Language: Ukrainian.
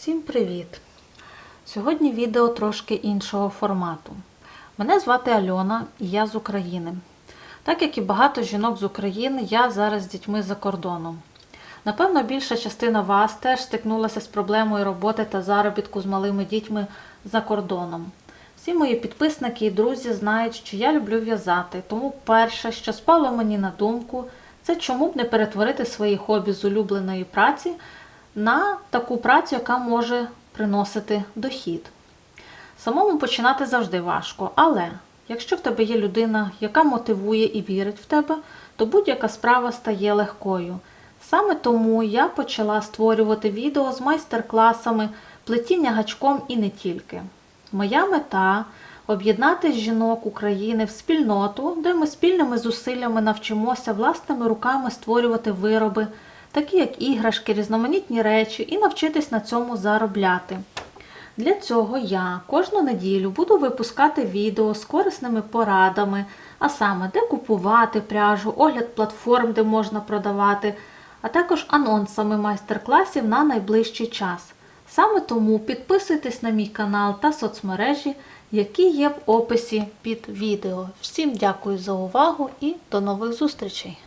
Всім привіт! Сьогодні відео трошки іншого формату. Мене звати Альона і я з України. Так як і багато жінок з України, я зараз з дітьми за кордоном. Напевно, більша частина вас теж стикнулася з проблемою роботи та заробітку з малими дітьми за кордоном. Всі мої підписники і друзі знають, що я люблю в'язати, тому перше, що спало мені на думку, це чому б не перетворити свої хобі з улюбленої праці на таку працю, яка може приносити дохід. Самому починати завжди важко, але якщо в тебе є людина, яка мотивує і вірить в тебе, то будь-яка справа стає легкою. Саме тому я почала створювати відео з майстер-класами плетіння гачком і не тільки. Моя мета об'єднати жінок України в спільноту, де ми спільними зусиллями навчимося власними руками створювати вироби, такі як іграшки, різноманітні речі, і навчитись на цьому заробляти. Для цього я кожну неділю буду випускати відео з корисними порадами, а саме де купувати пряжу, огляд платформ, де можна продавати, а також анонсами майстер-класів на найближчий час. Саме тому підписуйтесь на мій канал та соцмережі, які є в описі під відео. Всім дякую за увагу і до нових зустрічей!